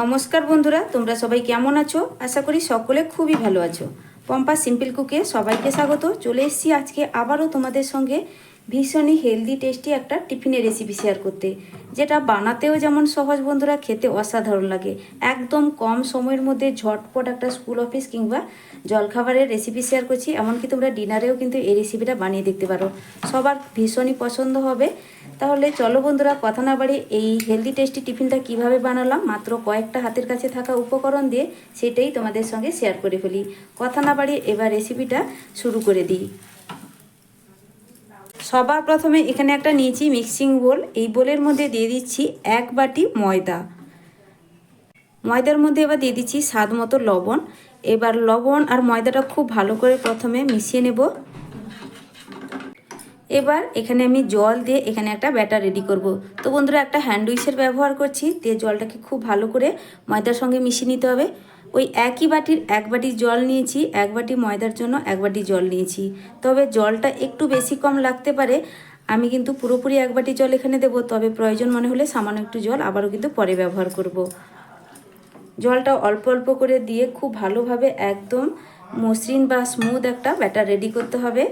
নমস্কার বন্ধুরা, তোমরা সবাই কেমন আছো? আশা করি সকলে খুবই ভালো আছো। পম্পা সিম্পল কুকে সবাইকে স্বাগত। চলে এসেছি আজকে আবারও তোমাদের সঙ্গে ভীষণই হেলদি টেস্টি একটা টিফিনের রেসিপি শেয়ার করতে, যেটা বানাতেও যেমন সহজ বন্ধুরা, খেতে অসাধারণ লাগে। একদম কম সময়ের মধ্যে ঝটপট একটা স্কুল অফিস কিংবা জলখাবারের রেসিপি শেয়ার করছি, এমনকি তোমরা ডিনারেও কিন্তু এই রেসিপিটা বানিয়ে দেখতে পারো। সবার ভীষণই পছন্দ হবে। তাহলে চলো বন্ধুরা, কথা না বাড়ি এই হেলদি টেস্টি টিফিনটা কীভাবে বানালাম, মাত্র কয়েকটা হাতের কাছে থাকা উপকরণ দিয়ে সেটাই তোমাদের সঙ্গে শেয়ার করে ফেলি। কথা না বাড়ি এবার রেসিপিটা শুরু করে দিই। সবার প্রথমে এখানে একটা নিয়েছি মিক্সিং বোল এই বোলের মধ্যে দিয়ে দিচ্ছি এক বাটি ময়দা। ময়দার মধ্যে এবার দিয়ে দিচ্ছি স্বাদ মতো লবণ। এবার লবণ আর ময়দাটা খুব ভালো করে প্রথমে মিশিয়ে নেব। এবার এখানে আমি জল দিয়ে এখানে একটা ব্যাটার রেডি করব। তো বন্ধুরা, একটা হ্যান্ড উইচের ব্যবহার করছি, দিয়ে জলটাকে খুব ভালো করে ময়দার সঙ্গে মিশিয়ে নিতে হবে। ওই একই বাটির এক বাটি জল নিয়েছি, এক বাটি ময়দার জন্য এক বাটি জল নিয়েছি। তবে জলটা একটু বেশি কম লাগতে পারে, আমি কিন্তু পুরোপুরি এক বাটি জল এখানে দেবো। তবে প্রয়োজন মনে হলে সামান্য একটু জল আবারও কিন্তু পরে ব্যবহার করব। জলটা অল্প অল্প করে দিয়ে খুব ভালোভাবে একদম মসৃণ বা স্মুথ একটা ব্যাটার রেডি করতে হবে।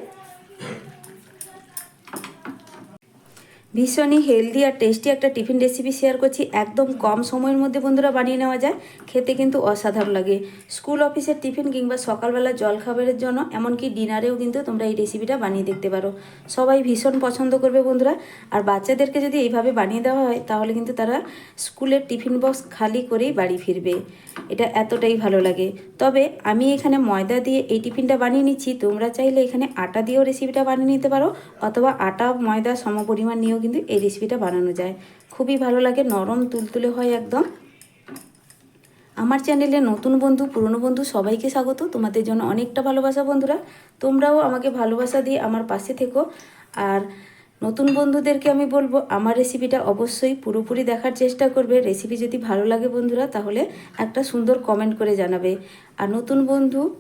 ভীষণই হেলদি আর টেস্টি একটা টিফিন রেসিপি শেয়ার করছি। একদম কম সময়ের মধ্যে বন্ধুরা বানিয়ে নেওয়া যায়। খেতে কিন্তু অসাধারণ লাগে। স্কুল অফিসের টিফিন কিংবা সকালবেলা জল খাবারের জন্য, এমনকি ডিনারেও কিন্তু তোমরা এই রেসিপিটা বানিয়ে দেখতে পারো। সবাই ভীষণ পছন্দ করবে বন্ধুরা। আর বাচ্চাদেরকে যদি এইভাবে বানিয়ে দেওয়া হয়, তাহলে কিন্তু তারা স্কুলের টিফিন বক্স খালি করেই বাড়ি ফিরবে। এটা এতটাই ভালো লাগে। তবে আমি এখানে ময়দা দিয়ে এই টিফিনটা বানিয়ে নিচ্ছি। তোমরা চাইলে এখানে আটা দিয়েও রেসিপিটা বানিয়ে নিতে পারো, অথবা আটা, ময়দা, সমপরিমাণ নিয়েও কিন্তু এই রেসিপিটা বানানো যায়। খুবই ভালো লাগে, নরম তুলতুলে হয় একদম। আমার চ্যানেলে নতুন বন্ধু, পুরনো বন্ধু সবাইকে স্বাগত। তোমাদের জন্য অনেকটা ভালোবাসা বন্ধুরা। তোমরাও আমাকে ভালোবাসা দিয়ে আমার পাশে থেকো। আর নতুন বন্ধুদেরকে আমি বলব, আমার রেসিপিটা অবশ্যই পুরোপুরি দেখার চেষ্টা করবে। রেসিপি যদি ভালো লাগে বন্ধুরা, তাহলে একটা সুন্দর কমেন্ট করে জানাবে। আর নতুন বন্ধু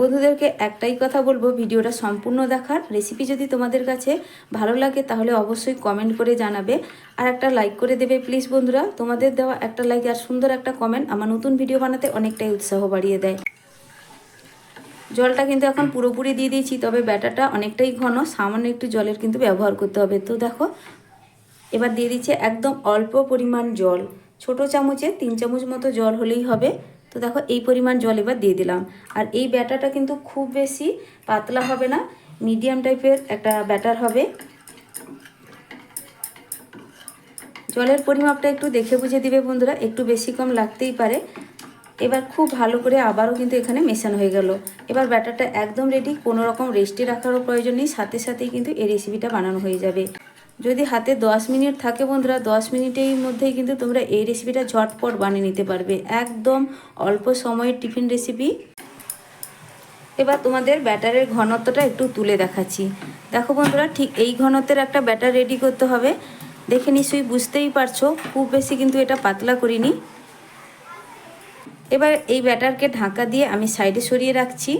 বন্ধুদেরকে একটাই কথা বলব, ভিডিওটা সম্পূর্ণ দেখার। রেসিপি যদি তোমাদের কাছে ভালো লাগে, তাহলে অবশ্যই কমেন্ট করে জানাবে। আর একটা লাইক করে দেবে প্লিজ বন্ধুরা। তোমাদের দেওয়া একটা লাইক আর সুন্দর একটা কমেন্ট আমার নতুন ভিডিও বানাতে অনেকটাই উৎসাহ বাড়িয়ে দেয়। জলটা কিন্তু এখন পুরোপুরি দিয়ে দিয়েছি, তবে ব্যাটাটা অনেকটাই ঘন, সামান্য একটু জলের কিন্তু ব্যবহার করতে হবে। তো দেখো, এবার দিয়ে দিচ্ছে একদম অল্প পরিমাণ জল। ছোট চামচে তিন চামচ মতো জল হলেই হবে। তো দেখো, এই পরিমাণ জল এবার দিয়ে দিলাম। আর এই ব্যাটাটা কিন্তু খুব বেশি পাতলা হবে না, মিডিয়াম টাইপের একটা ব্যাটার হবে। জলের পরিমাপটা একটু দেখে বুঝে দিবে বন্ধুরা, একটু বেশি কম লাগতেই পারে। এবার খুব ভালো করে আবারও কিন্তু এখানে মেশানো হয়ে গেল। এবার ব্যাটারটা একদম রেডি কোনো রকম রেস্টে রাখারও প্রয়োজন নেই, সাথে সাথেই কিন্তু এই রেসিপিটা বানানো হয়ে যাবে। যদি হাতে 10 মিনিট থাকে বন্ধুরা 10 মিনিটের মধ্যেই কিন্তু তোমরা এই রেসিপিটা ঝটপট বানিয়ে নিতে পারবে। একদম অল্প সময়ের টিফিন রেসিপি এবার তোমাদের ব্যাটারের ঘনত্বটা একটু তুলে দেখাচ্ছি। দেখো বন্ধুরা, ঠিক এই ঘনত্বের একটা ব্যাটার রেডি করতে হবে। দেখে নিশ্চয়ই বুঝতেই পারছ, খুব বেশি কিন্তু এটা পাতলা করিনি। এবার এই ব্যাটারকে ঢাকা দিয়ে আমি সাইডে সরিয়ে রাখছি।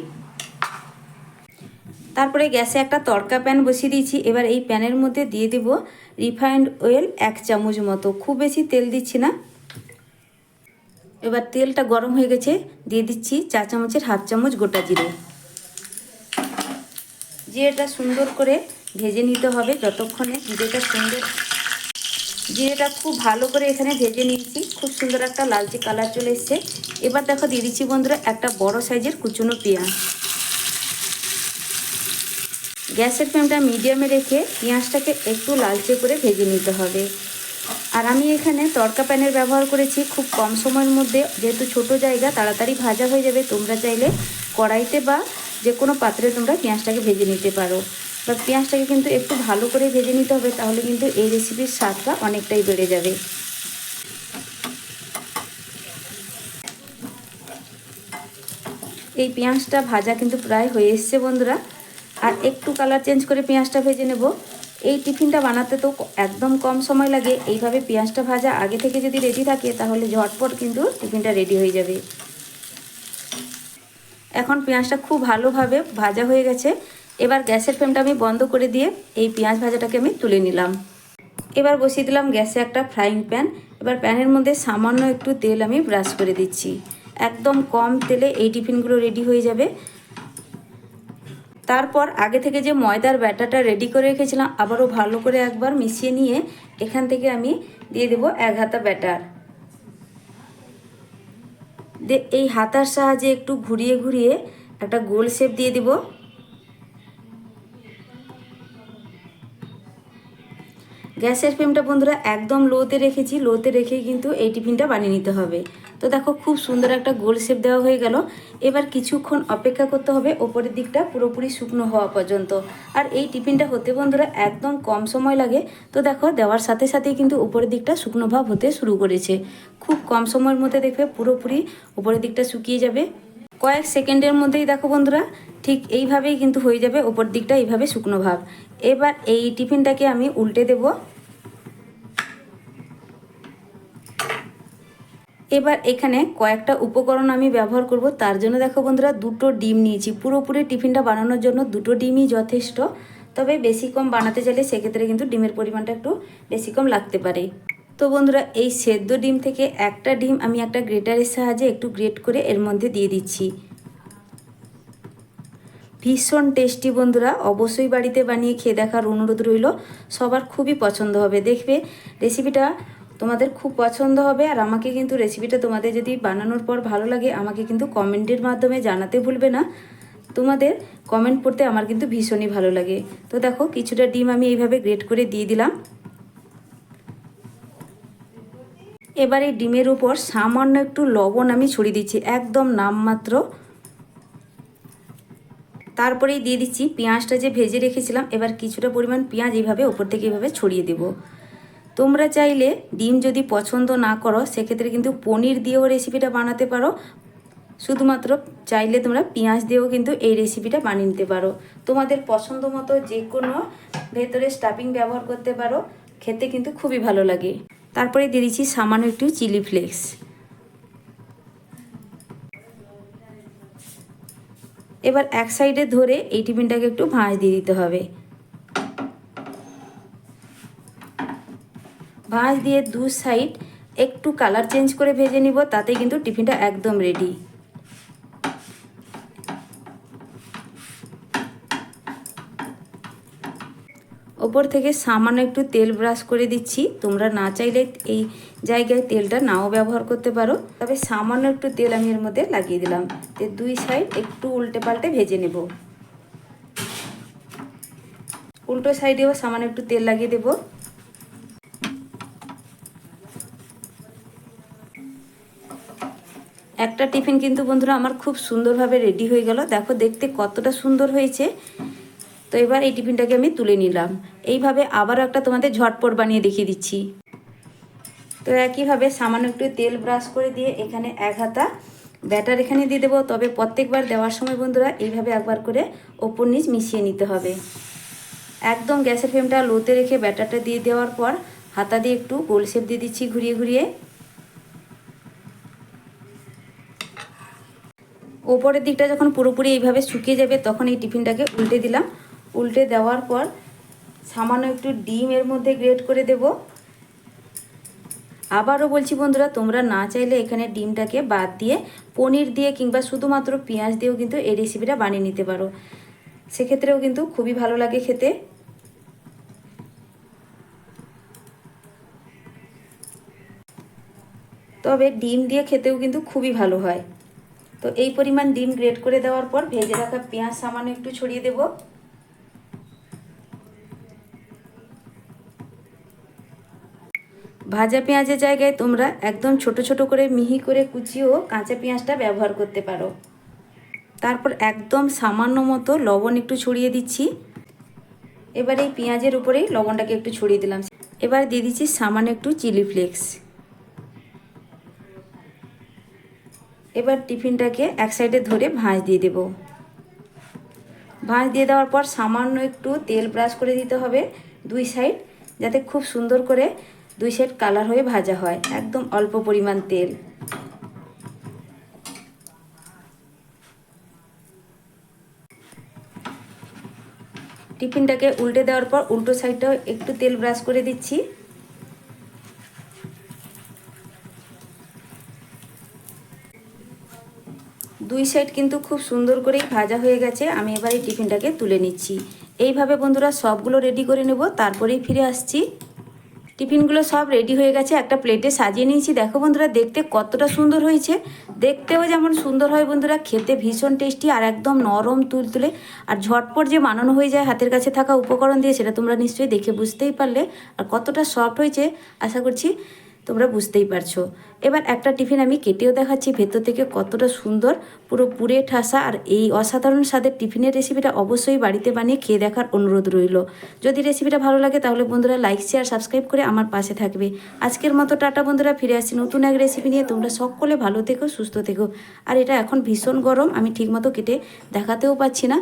তারপরে গ্যাসে একটা তড়কা প্যান বসিয়ে দিয়েছি। এবার এই প্যানের মধ্যে দিয়ে দেব রিফাইন্ড অয়েল এক চামচ মতো। খুব বেশি তেল দিচ্ছি না। এবার তেলটা গরম হয়ে গেছে। দিয়ে দিচ্ছি চা চামচের হাফ চামচ গোটা জিরে। জিরেটা সুন্দর করে ভেজে নিতে হবে যতক্ষণে জিরেটা সুন্দর জিরেটা খুব ভালো করে এখানে ভেজে নিয়েছি। খুব সুন্দর একটা লালচে কালার চলে এসছে। এবার দেখো দিয়ে দিচ্ছি বন্ধুরা একটা বড় সাইজের কুচনো পেঁয়াজ। গ্যাসের ফ্লেমটা মিডিয়ামে রেখে পেঁয়াজটাকে একটু লালচে করে ভেজে নিতে হবে। আর আমি এখানে তড়কা প্যানের ব্যবহার করেছি খুব কম সময়ের মধ্যে। যেহেতু ছোট জায়গা, তাড়াতাড়ি ভাজা হয়ে যাবে। তোমরা চাইলে কড়াইতে বা যে কোনো পাত্রে তোমরা পেঁয়াজটাকে ভেজে নিতে পারো। বা পেঁয়াজটাকে কিন্তু একটু ভালো করে ভেজে নিতে হবে, তাহলে কিন্তু এই রেসিপির স্বাদটা অনেকটাই বেড়ে যাবে। এই পেঁয়াজটা ভাজা কিন্তু প্রায় হয়ে এসছে বন্ধুরা। আর একটু কালার চেঞ্জ করে পেঁয়াজটা ভেজে নেব। এই টিফিনটা বানাতে তো একদম কম সময় লাগে। এইভাবে পেঁয়াজটা ভাজা আগে থেকে যদি রেডি থাকে, তাহলে ঝটপট কিন্তু টিফিনটা রেডি হয়ে যাবে। এখন পেঁয়াজটা খুব ভালোভাবে ভাজা হয়ে গেছে। এবার গ্যাসের ফ্লেমটা আমি বন্ধ করে দিয়ে এই পেঁয়াজ ভাজাটাকে আমি তুলে নিলাম। এবার বসিয়ে দিলাম গ্যাসে একটা ফ্রাইং প্যান এবার প্যানের মধ্যে সামান্য একটু তেল আমি ব্রাশ করে দিচ্ছি। একদম কম তেলে এই টিফিনগুলো রেডি হয়ে যাবে। তারপর আগে থেকে যে ময়দার ব্যাটাটা রেডি করে রেখেছিলাম, আবারও ভালো করে একবার মিশিয়ে নিয়ে এখান থেকে আমি দিয়ে দেবো এক হাতা ব্যাটার। এই হাতার সাহায্যে একটু ঘুরিয়ে ঘুরিয়ে একটা গোল শেপ দিয়ে দেবো। গ্যাসের ফ্লেমটা বন্ধুরা একদম লোতে রেখেছি লোতে রেখে কিন্তু এই টিফিনটা বানিয়ে নিতে হবে। তো দেখো খুব সুন্দর একটা গোল শেপ দেওয়া হয়ে গেল। এবার কিছুক্ষণ অপেক্ষা করতে হবে, ওপরের দিকটা পুরোপুরি শুকনো হওয়া পর্যন্ত। আর এই টিফিনটা হতে বন্ধুরা একদম কম সময় লাগে। তো দেখো দেওয়ার সাথে সাথেই কিন্তু উপরের দিকটা শুকনো ভাব হতে শুরু করেছে। খুব কম সময়ের মধ্যে দেখবে পুরোপুরি উপরের দিকটা শুকিয়ে যাবে। কয়েক সেকেন্ডের মধ্যেই দেখো বন্ধুরা, ঠিক এইভাবেই কিন্তু হয়ে যাবে ওপর দিকটা এইভাবে শুকনো ভাব। এবার এই টিফিনটাকে আমি উল্টে দেব। এবার এখানে কয়েকটা উপকরণ আমি ব্যবহার করব। তার জন্য দেখো বন্ধুরা, দুটো ডিম নিয়েছি। পুরোপুরি টিফিনটা বানানোর জন্য দুটো ডিমই যথেষ্ট। তবে বেশি কম বানাতে চাইলে সেক্ষেত্রে কিন্তু ডিমের পরিমাণটা একটু বেশি কম লাগতে পারে। তো বন্ধুরা, এই সেদ্ধ ডিম থেকে একটা ডিম আমি একটা গ্রেটারের সাহায্যে একটু গ্রেট করে এর মধ্যে দিয়ে দিচ্ছি। ভীষণ টেস্টি বন্ধুরা, অবশ্যই বাড়িতে বানিয়ে খেয়ে দেখার অনুরোধ রইল। সবার খুবই পছন্দ হবে। দেখবে রেসিপিটা তোমাদের খুব পছন্দ হবে আর আমাকে কিন্তু রেসিপিটা তোমাদের যদি বানানোর পর ভালো লাগে, আমাকে কিন্তু কমেন্টের মাধ্যমে জানাতে ভুলবে না। তোমাদের কমেন্ট পড়তে আমার কিন্তু ভীষণই ভালো লাগে। তো দেখো, কিছুটা ডিম আমি এইভাবে গ্রেট করে দিয়ে দিলাম। এবার এই ডিমের উপর সামান্য একটু লবণ আমি ছড়িয়ে দিচ্ছি, একদম নামমাত্র। তারপরেই দিয়ে দিচ্ছি পেঁয়াজটা যে ভেজে রেখেছিলাম, এবার কিছুটা পরিমাণ পেঁয়াজ এইভাবে ওপর থেকে এইভাবে ছড়িয়ে দেব। তোমরা চাইলে ডিম যদি পছন্দ না করো, সেক্ষেত্রে কিন্তু পনির দিয়েও রেসিপিটা বানাতে পারো। শুধুমাত্র চাইলে তোমরা পেঁয়াজ দিয়েও কিন্তু এই রেসিপিটা বানিয়ে নিতে পারো। তোমাদের পছন্দ মতো যে কোনো ভেতরে স্টাফিং ব্যবহার করতে পারো, খেতে কিন্তু খুবই ভালো লাগে। তারপরে দিয়ে দিচ্ছি সামান্য একটু চিলি ফ্লেক্স এবার এক সাইডে ধরে এই টিফিনটাকে একটু ভাঁজ দিয়ে দিতে হবে। ভাঁজ দিয়ে দু সাইড একটু কালার চেঞ্জ করে ভেজে নিব তাতে কিন্তু টিফিনটা একদম রেডি ওপর থেকে সামান্য একটু তেল ব্রাশ করে দিচ্ছি। তোমরা না চাইলে এই জায়গায় তেলটা নাও ব্যবহার করতে পারো। তবে সামান্য একটু তেল আমি এর মধ্যে লাগিয়ে দিলাম। তো দুই সাইড একটু উল্টে পাল্টে ভেজে নেব। উল্টো সাইডেও সামান্য একটু তেল লাগিয়ে দেব। একটা টিফিন কিন্তু বন্ধুরা আমার খুব সুন্দরভাবে রেডি হয়ে গেল। দেখো দেখতে কতটা সুন্দর হয়েছে। তো এবার এই টিফিনটাকে আমি তুলে নিলাম। এইভাবে আবারও একটা তোমাদের ঝটপট বানিয়ে দেখিয়ে দিচ্ছি। তো একইভাবে সামান্য একটু তেল ব্রাশ করে দিয়ে এখানে এক হাতা ব্যাটার এখানে দিয়ে দেবো। তবে প্রত্যেকবার দেওয়ার সময় বন্ধুরা এইভাবে একবার করে ওপর নিচ মিশিয়ে নিতে হবে। একদম গ্যাসের ফ্লেমটা লোতে রেখে ব্যাটারটা দিয়ে দেওয়ার পর হাতা দিয়ে একটু গোল শেপ দিয়ে দিচ্ছি ঘুরিয়ে ঘুরিয়ে। ওপরের দিকটা যখন পুরোপুরি এইভাবে শুকিয়ে যাবে, তখন এই টিফিনটাকে উল্টে দিলাম। উল্টে দেওয়ার পর সামান্য একটু ডিম এর মধ্যে গ্রেট করে দেব। আবারও বলছি বন্ধুরা, তোমরা না চাইলে এখানে ডিমটাকে বাদ দিয়ে, পনির দিয়ে কিংবা শুধুমাত্র পেঁয়াজ দিয়েও কিন্তু এই রেসিপিটা বানিয়ে নিতে পারো। সেক্ষেত্রেও কিন্তু খুবই ভালো লাগে খেতে। তবে ডিম দিয়ে খেতেও কিন্তু খুবই ভালো হয়। তো এই পরিমাণ ডিম গ্রেট করে দেওয়ার পর ভেজে রাখা পেঁয়াজ সামান্য একটু ছড়িয়ে দেবো। ভাজা পেঁয়াজের জায়গায় তোমরা একদম ছোট ছোট করে মিহি করে কুচিয়েও কাঁচা পেঁয়াজটা ব্যবহার করতে পারো। তারপর একদম সামান্য মতো লবণ একটু ছড়িয়ে দিচ্ছি। এবার এই পেঁয়াজের উপরেই লবণটাকে একটু ছড়িয়ে দিলাম। এবার দিয়ে দিচ্ছি সামান্য একটু চিলি ফ্লেক্স। এবার টিফিনটাকে এক সাইডে ধরে ভাঁজ দিয়ে দেব। ভাঁজ দিয়ে দেওয়ার পর সামান্য একটু তেল ব্রাশ করে দিতে হবে দুই সাইড, যাতে খুব সুন্দর করে দুই সাইড কালার হয়ে ভাজা হয়, একদম অল্প পরিমাণ তেল। টিফিনটাকে উল্টে দেওয়ার পর উল্টো সাইডটাও একটু তেল ব্রাশ করে দিচ্ছি। দুই সাইড কিন্তু খুব সুন্দর করেই ভাজা হয়ে গেছে। আমি এবার এই টিফিনটাকে তুলে নিচ্ছি। এইভাবে বন্ধুরা সবগুলো রেডি করে নেব, তারপরেই ফিরে আসছি। টিফিনগুলো সব রেডি হয়ে গেছে, একটা প্লেটে সাজিয়ে নিয়েছি। দেখো বন্ধুরা, দেখতে কতটা সুন্দর হয়েছে। দেখতেও যেমন সুন্দর হয় বন্ধুরা, খেতে ভীষণ টেস্টি আর একদম নরম তুলতুলে। আর ঝটপট যে বানানো হয়ে যায়, হাতের কাছে থাকা উপকরণ দিয়ে, সেটা তোমরা নিশ্চয়ই দেখে বুঝতেই পারলে। আর কতটা সফট হয়েছে, আশা করছি তোমরা বুঝতেই পারছ। এবার একটা টিফিন আমি কেটেও দেখাচ্ছি, ভেতর থেকে কতটা সুন্দর, পুরো পুরে ঠাসা, আর এই অসাধারণ স্বাদের টিফিনের রেসিপিটা অবশ্যই বাড়িতে বানিয়ে খেয়ে দেখার অনুরোধ রইল। যদি রেসিপিটা ভালো লাগে, তাহলে বন্ধুরা লাইক শেয়ার সাবস্ক্রাইব করে আমার পাশে থাকবে। আজকের মতো টাটা বন্ধুরা, ফিরে আসছি নতুন এক রেসিপি নিয়ে। তোমরা সকলে ভালো থেকো, সুস্থ থেকো। আর এটা এখন ভীষণ গরম, আমি ঠিকমতো কেটে দেখাতেও পাচ্ছি না।